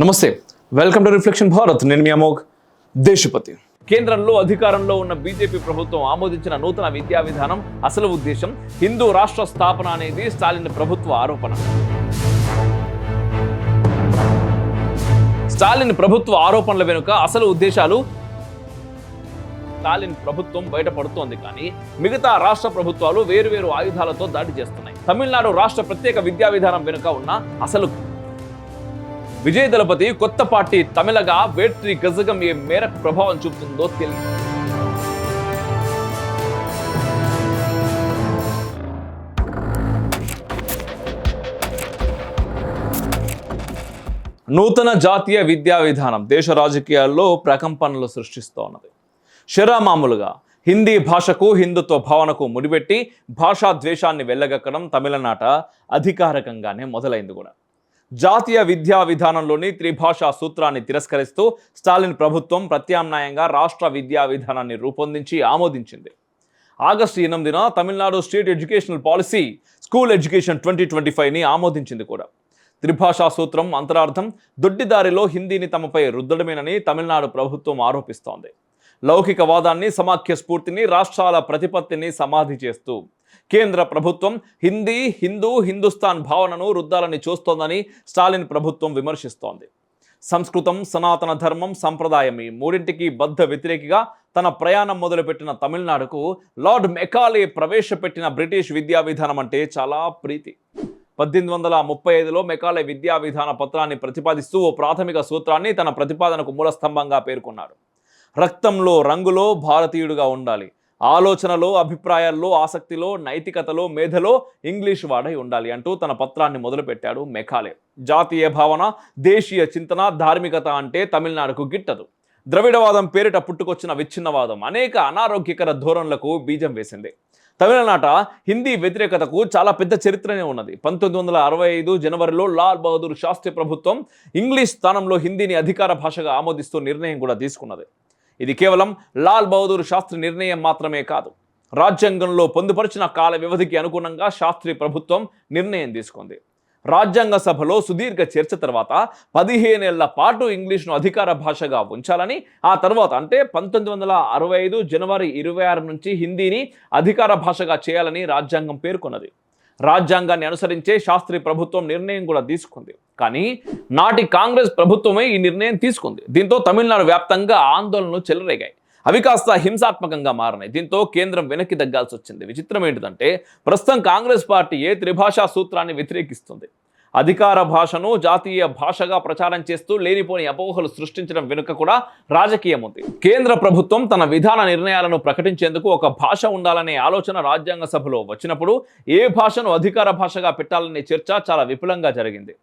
నమస్తే. Welcome to reflection Bharat నేను మీ అమోఘ్. దేశపతి. కేంద్రంలో అధికారంలో ఉన్న బీజేపీ ప్రభుత్వం ఆమోదించిన నూతన విద్యా విధానం అసలు ఉద్దేశం హిందూ రాష్ట్ర స్థాపన అనేది స్టాలిన్ ప్రభుత్వ ఆరోపణ. స్టాలిన్ ప్రభుత్వ ఆరోపణల వెనుక అసలు ఉద్దేశాలు స్టాలిన్ ప్రభుత్వం బయటపడుతోంది కానీ మిగతా రాష్ట్ర ప్రభుత్వాలు వేరువేరు ఆయుధాలతో దాడి చేస్తున్నాయి. తమిళనాడు రాష్ట్ర ప్రత్యేక విద్యా విధానం వెనుక ఉన్న అసలు విజయ దళపతి కొత్త పార్టీ తమిళగా వేట్రి గజగం ఏ మేరకు ప్రభావం చూపుతుందో తెలియదు. నూతన జాతీయ విద్యా విధానం దేశ రాజకీయాల్లో ప్రకంపనలు సృష్టిస్తోన్నది శరామామూలుగా హిందీ భాషకు హిందుత్వ భావనకు ముడిపెట్టి భాషా ద్వేషాన్ని వెళ్ళగక్కడం తమిళనాట అధికారికంగానే మొదలైంది కూడా. జాతీయ విద్యా విధానంలోని త్రిభాషా సూత్రాన్ని తిరస్కరిస్తూ స్టాలిన్ ప్రభుత్వం ప్రత్యామ్నాయంగా రాష్ట్ర విద్యా విధానాన్ని రూపొందించి ఆమోదించింది. ఆగస్టు ఎనిమిదిన Tamil Nadu state educational policy school education twenty twenty ఫైవ్ని ఆమోదించింది కూడా. త్రిభాషా సూత్రం అంతరార్థం దొడ్డిదారిలో హిందీని తమపై రుద్దడమేనని తమిళనాడు ప్రభుత్వం ఆరోపిస్తోంది. లౌకికవాదాన్ని సమాఖ్య స్ఫూర్తిని రాష్ట్రాల ప్రతిపత్తిని సమాధి చేస్తూ కేంద్ర ప్రభుత్వం హిందీ హిందూ హిందుస్థాన్ భావనను రుద్దాలని చూస్తోందని స్టాలిన్ ప్రభుత్వం విమర్శిస్తోంది. సంస్కృతం సనాతన ధర్మం సంప్రదాయం ఈ మూడింటికి బద్ధ వ్యతిరేకిగా తన ప్రయాణం మొదలుపెట్టిన తమిళనాడుకు లార్డ్ మెకాలే ప్రవేశపెట్టిన బ్రిటిష్ విద్యా విధానం అంటే చాలా ప్రీతి. పద్దెనిమిది వందల ముప్పై ఐదులో మెకాలే విద్యా విధాన పత్రాన్ని ప్రతిపాదిస్తూ ఓ ప్రాథమిక సూత్రాన్ని తన ప్రతిపాదనకు మూలస్తంభంగా పేర్కొన్నాడు రక్తంలో రంగులో భారతీయుడుగా ఉండాలి. ఆలోచనలో అభిప్రాయాల్లో ఆసక్తిలో నైతికతలో మేధలో ఇంగ్లీష్ వాడై ఉండాలి అంటూ తన పత్రాన్ని మొదలుపెట్టాడు మెకాలే జాతీయ భావన దేశీయ చింతన ధార్మికత అంటే తమిళనాడుకు గిట్టదు. ద్రవిడవాదం పేరిట పుట్టుకొచ్చిన విచ్ఛిన్నవాదం అనేక అనారోగ్యకర ధోరణులకు బీజం వేసింది. తమిళనాట హిందీ వ్యతిరేకతకు చాలా పెద్ద చరిత్రనే ఉన్నది. పంతొమ్మిది వందల అరవై ఐదు జనవరిలో లాల్ బహదూర్ శాస్త్రి ప్రభుత్వం ఇంగ్లీష్ స్థానంలో హిందీని అధికార భాషగా ఆమోదిస్తూ నిర్ణయం కూడా తీసుకున్నది. ఇది కేవలం లాల్ బహదూర్ శాస్త్రి నిర్ణయం మాత్రమే కాదు. రాజ్యాంగంలో పొందుపరిచిన కాల వ్యవధికి అనుగుణంగా శాస్త్రి ప్రభుత్వం నిర్ణయం తీసుకుంది. రాజ్యాంగ సభలో సుదీర్ఘ చర్చ తర్వాత పదిహేనేళ్ళ పాటు ఇంగ్లీష్ను అధికార భాషగా ఉంచాలని ఆ తర్వాత అంటే పంతొమ్మిది వందల అరవై ఐదు జనవరి ఇరవై ఆరు నుంచి హిందీని అధికార భాషగా చేయాలని రాజ్యాంగం పేర్కొన్నది. రాజ్యాంగాన్ని అనుసరించే శాస్త్రి ప్రభుత్వం నిర్ణయం కూడా తీసుకుంది. కానీ నాటి కాంగ్రెస్ ప్రభుత్వమే ఈ నిర్ణయం తీసుకుంది. దీంతో తమిళనాడు వ్యాప్తంగా ఆందోళనలు చెలరేగాయి. అవి కాస్త హింసాత్మకంగా మారినాయి. దీంతో కేంద్రం వెనక్కి తగ్గాల్సి వచ్చింది. విచిత్రం ఏంటిదంటే ప్రస్తుతం కాంగ్రెస్ పార్టీ ఏ త్రిభాషా సూత్రాన్ని వ్యతిరేకిస్తుంది? అధికార భాషను జాతీయ భాషగా ప్రచారం చేస్తూ లేనిపోని అపోహలు సృష్టించడం వెనుక కూడా రాజకీయం ఉంది కేంద్ర ప్రభుత్వం తన విధాన నిర్ణయాలను ప్రకటించేందుకు ఒక భాష ఉండాలనే ఆలోచన రాజ్యాంగ సభలో వచ్చినప్పుడు ఏ భాషను అధికార భాషగా పెట్టాలనే చర్చ చాలా విపులంగా జరిగింది.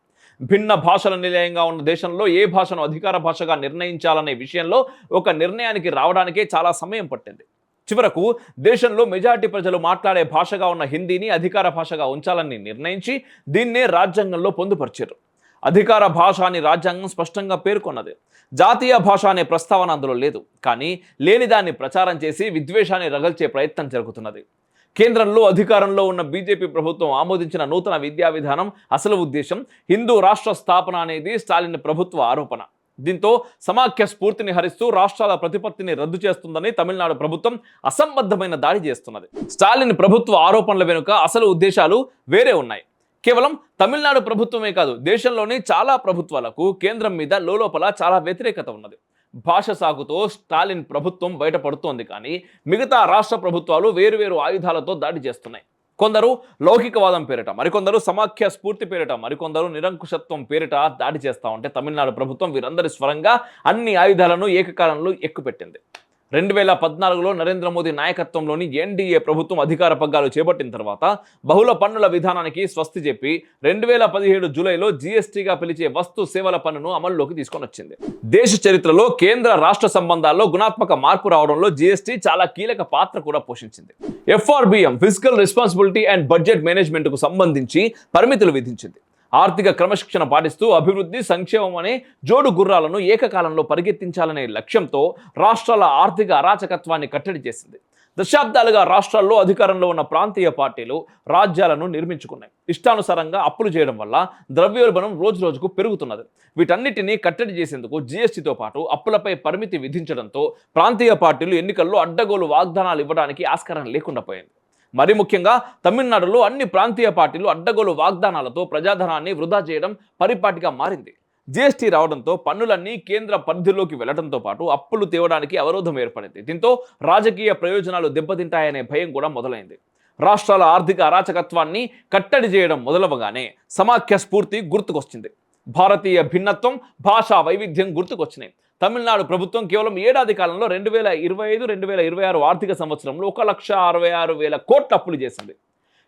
భిన్న భాషల నిలయంగా ఉన్న దేశంలో ఏ భాషను అధికార భాషగా నిర్ణయించాలనే విషయంలో ఒక నిర్ణయానికి రావడానికే చాలా సమయం పట్టింది. చివరకు దేశంలో మెజార్టీ ప్రజలు మాట్లాడే భాషగా ఉన్న హిందీని అధికార భాషగా ఉంచాలని నిర్ణయించి దీన్నే రాజ్యాంగంలో పొందుపరిచారు. అధికార భాష అని రాజ్యాంగం స్పష్టంగా పేర్కొన్నది. జాతీయ భాష అనే ప్రస్తావన అందులో లేదు. కానీ లేని దాన్ని ప్రచారం చేసి విద్వేషాన్ని రగల్చే ప్రయత్నం జరుగుతున్నది. కేంద్రంలో అధికారంలో ఉన్న బీజేపీ ప్రభుత్వం ఆమోదించిన నూతన విద్యా విధానం అసలు ఉద్దేశం హిందూ రాష్ట్ర స్థాపన అనేది స్టాలిన్ ప్రభుత్వ ఆరోపణ. దీంతో సమాఖ్య స్ఫూర్తిని హరిస్తూ రాష్ట్రాల ప్రతిపత్తిని రద్దు చేస్తుందని తమిళనాడు ప్రభుత్వం అసంబద్ధమైన దాడి చేస్తున్నది. స్టాలిన్ ప్రభుత్వ ఆరోపణల వెనుక అసలు ఉద్దేశాలు వేరే ఉన్నాయి. కేవలం తమిళనాడు ప్రభుత్వమే కాదు దేశంలోని చాలా ప్రభుత్వాలకు కేంద్రం మీద లోపల చాలా వ్యతిరేకత ఉన్నది. భాష సాగుతో స్టాలిన్ ప్రభుత్వం బయటపడుతోంది కానీ మిగతా రాష్ట్ర ప్రభుత్వాలు వేరువేరు ఆయుధాలతో దాడి చేస్తున్నాయి. కొందరు లౌకికవాదం పేరిట మరికొందరు సమాఖ్య స్ఫూర్తి పేరిట మరికొందరు నిరంకుశత్వం పేరిట దాడి చేస్తా ఉంటే తమిళనాడు ప్రభుత్వం వీరందరి స్వరంగా అన్ని ఆయుధాలను ఏకకాలంలో ఎక్కుపెట్టింది. రెండు వేల పద్నాలుగులో నరేంద్ర మోదీ నాయకత్వంలోని ఎన్డీఏ ప్రభుత్వం అధికార పగ్గాలు చేపట్టిన తర్వాత బహుళ పన్నుల విధానానికి స్వస్తి చెప్పి రెండు వేల పదిహేడు జూలైలో జీఎస్టీగా పిలిచే వస్తు సేవల పన్నును అమల్లోకి తీసుకొని వచ్చింది. దేశ చరిత్రలో కేంద్ర రాష్ట్ర సంబంధాల్లో గుణాత్మక మార్పు రావడంలో జీఎస్టీ చాలా కీలక పాత్ర కూడా పోషించింది. FRBM physical responsibility and budget మేనేజ్మెంట్కు సంబంధించి పరిమితులు విధించింది. ఆర్థిక క్రమశిక్షణ పాటిస్తూ అభివృద్ధి సంక్షేమం అనే జోడు గుర్రాలను ఏకకాలంలో పరిగెత్తించాలనే లక్ష్యంతో రాష్ట్రాల ఆర్థిక అరాచకత్వాన్ని కట్టడి చేసింది. దశాబ్దాలుగా రాష్ట్రాల్లో అధికారంలో ఉన్న ప్రాంతీయ పార్టీలు రాజ్యాలను నిర్మించుకున్నాయి. ఇష్టానుసారంగా అప్పులు చేయడం వల్ల ద్రవ్యోల్బణం రోజు రోజుకు పెరుగుతున్నది. వీటన్నిటినీ కట్టడి చేసేందుకు జీఎస్టీతో పాటు అప్పులపై పరిమితి విధించడంతో ప్రాంతీయ పార్టీలు ఎన్నికల్లో అడ్డగోలు వాగ్దానాలు ఇవ్వడానికి ఆస్కారం లేకుండా పోయింది. మరి ముఖ్యంగా తమిళనాడులో అన్ని ప్రాంతీయ పార్టీలు అడ్డగోలు వాగ్దానాలతో ప్రజాధనాన్ని వృధా చేయడం పరిపాటిగా మారింది. జీఎస్టీ రావడంతో పన్నులన్నీ కేంద్ర పరిధిలోకి వెళ్ళడంతో పాటు అప్పులు తేవడానికి అవరోధం ఏర్పడింది. దీంతో రాజకీయ ప్రయోజనాలు దెబ్బతింటాయనే భయం కూడా మొదలైంది. రాష్ట్రాల ఆర్థిక అరాచకత్వాన్ని కట్టడి చేయడం మొదలవగానే సమాఖ్య స్ఫూర్తి గుర్తుకొచ్చింది. భారతీయ భిన్నత్వం భాషా వైవిధ్యం గుర్తుకొచ్చినాయి. తమిళనాడు ప్రభుత్వం కేవలం ఏడాది కాలంలో రెండు వేల ఇరవై ఐదు రెండు వేల ఇరవై ఆరు ఆర్థిక సంవత్సరంలో ఒక లక్ష అరవై ఆరు వేల కోట్ల అప్పులు చేసింది.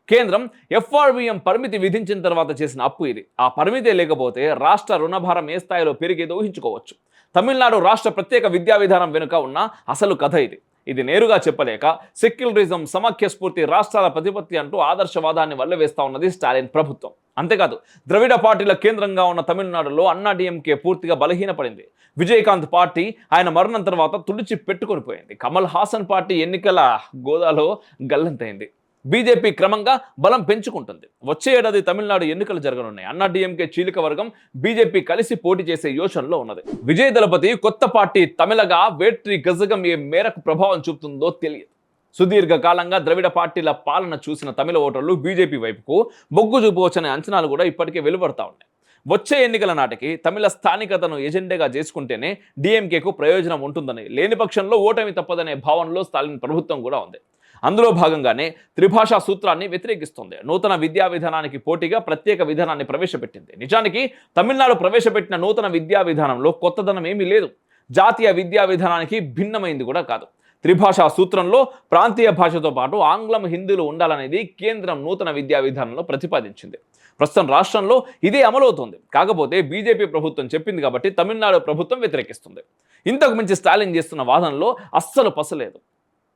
కేంద్రం ఎఫ్ఆర్బిఎం పరిమితి విధించిన తర్వాత చేసిన అప్పు ఇది. ఆ పరిమితే లేకపోతే రాష్ట్ర రుణభారం ఏ స్థాయిలో పెరిగేదో ఊహించుకోవచ్చు. తమిళనాడు రాష్ట్ర ప్రత్యేక విద్యా విధానం వెనుక ఉన్న అసలు కథ ఇది. ఇది నేరుగా చెప్పలేక సెక్యులరిజం సమాఖ్య స్ఫూర్తి రాష్ట్రాల ప్రతిపత్తి అంటూ ఆదర్శవాదాన్ని వల్లవేస్తా ఉన్నది స్టాలిన్ ప్రభుత్వం. అంతేకాదు ద్రవిడ పార్టీల కేంద్రంగా ఉన్న తమిళనాడులో అన్నా డిఎంకే పూర్తిగా బలహీనపడింది. విజయకాంత్ పార్టీ ఆయన మరణం తర్వాత తుడిచి పెట్టుకొని పోయింది. కమల్ హాసన్ పార్టీ ఎన్నికల గోదాలో గల్లంతైంది. బీజేపీ క్రమంగా బలం పెంచుకుంటుంది. వచ్చే ఏడాది తమిళనాడు ఎన్నికలు జరగనున్నాయి. అన్నా డిఎంకే చీలిక వర్గం బీజేపీ కలిసి పోటీ చేసే యోచనలో ఉన్నది. విజయ దళపతి కొత్త పార్టీ తమిళగా వేట్రి గజగం ఏ మేరకు ప్రభావం చూపుతుందో తెలియదు. సుదీర్ఘ కాలంగా ద్రవిడ పార్టీల పాలన చూసిన తమిళ ఓటర్లు బీజేపీ వైపుకు మొగ్గు చూపవచ్చనే అంచనాలు కూడా ఇప్పటికే వెలువడతా ఉన్నాయి. వచ్చే ఎన్నికల నాటికి తమిళ స్థానికతను ఎజెండాగా చేసుకుంటేనే డిఎంకేకు ప్రయోజనం ఉంటుందని లేని పక్షంలో ఓటమి తప్పదనే భావనలో స్టాలిన్ ప్రభుత్వం కూడా ఉంది. అందులో భాగంగానే త్రిభాషా సూత్రాన్ని వ్యతిరేకిస్తుంది. నూతన విద్యా విధానానికి పోటీగా ప్రత్యేక విధానాన్ని ప్రవేశపెట్టింది. నిజానికి తమిళనాడు ప్రవేశపెట్టిన నూతన విద్యా విధానంలో కొత్తదనం ఏమీ లేదు. జాతీయ విద్యా విధానానికి భిన్నమైంది కూడా కాదు. త్రిభాషా సూత్రంలో ప్రాంతీయ భాషతో పాటు ఆంగ్లం హిందీలు ఉండాలనేది కేంద్రం నూతన విద్యా విధానంలో ప్రతిపాదించింది. ప్రస్తుతం రాష్ట్రంలో ఇదే అమలవుతోంది. కాకపోతే బీజేపీ ప్రభుత్వం చెప్పింది కాబట్టి తమిళనాడు ప్రభుత్వం వ్యతిరేకిస్తుంది. ఇంతకు మించి స్టాలిన్ చేస్తున్న వాదనలో అస్సలు పసలేదు.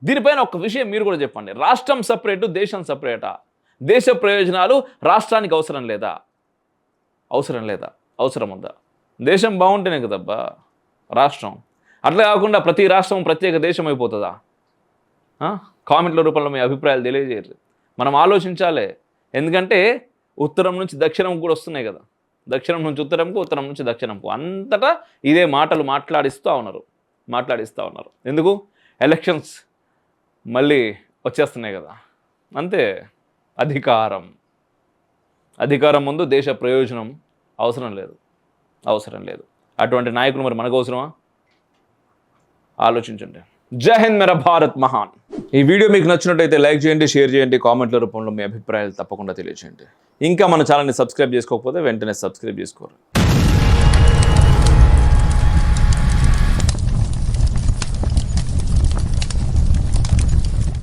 దీనిపైన ఒక విషయం మీరు కూడా చెప్పండి. రాష్ట్రం సపరేటు దేశం సపరేటా? దేశ ప్రయోజనాలు రాష్ట్రానికి అవసరం లేదా? అవసరం లేదా? అవసరం ఉందా? దేశం బాగుంటేనే కదబ్బా రాష్ట్రం. అట్లా కాకుండా ప్రతి రాష్ట్రం ప్రత్యేక దేశం అయిపోతుందా? కామెంట్ల రూపంలో మీ అభిప్రాయాలు తెలియజేయరు. మనం ఆలోచించాలి. ఎందుకంటే ఉత్తరం నుంచి దక్షిణం కూడా వస్తున్నాయి కదా. దక్షిణం నుంచి ఉత్తరంకు ఉత్తరం నుంచి దక్షిణంకు. అంతటా ఇదే మాటలు మాట్లాడిస్తూ ఉన్నారు. మాట్లాడిస్తూ ఉన్నారు. ఎందుకు? ఎలక్షన్స్ మళ్ళీ వచ్చేస్తున్నాయి కదా. అంతే. అధికారం. అధికారం ముందు దేశ ప్రయోజనం అవసరం లేదు. అవసరం లేదు. అటువంటి నాయకులు మరి మనకు అవసరమా? ఆలోచించండి. జై హింద్ మేరా భారత్ మహాన్. ఈ వీడియో మీకు నచ్చినట్లయితే లైక్ చేయండి షేర్ చేయండి కామెంట్ల రూపంలో మీ అభిప్రాయాలు తప్పకుండా తెలియజేయండి. ఇంకా మన ఛానల్ని సబ్స్క్రైబ్ చేసుకోకపోతే వెంటనే సబ్స్క్రైబ్ చేసుకోరు.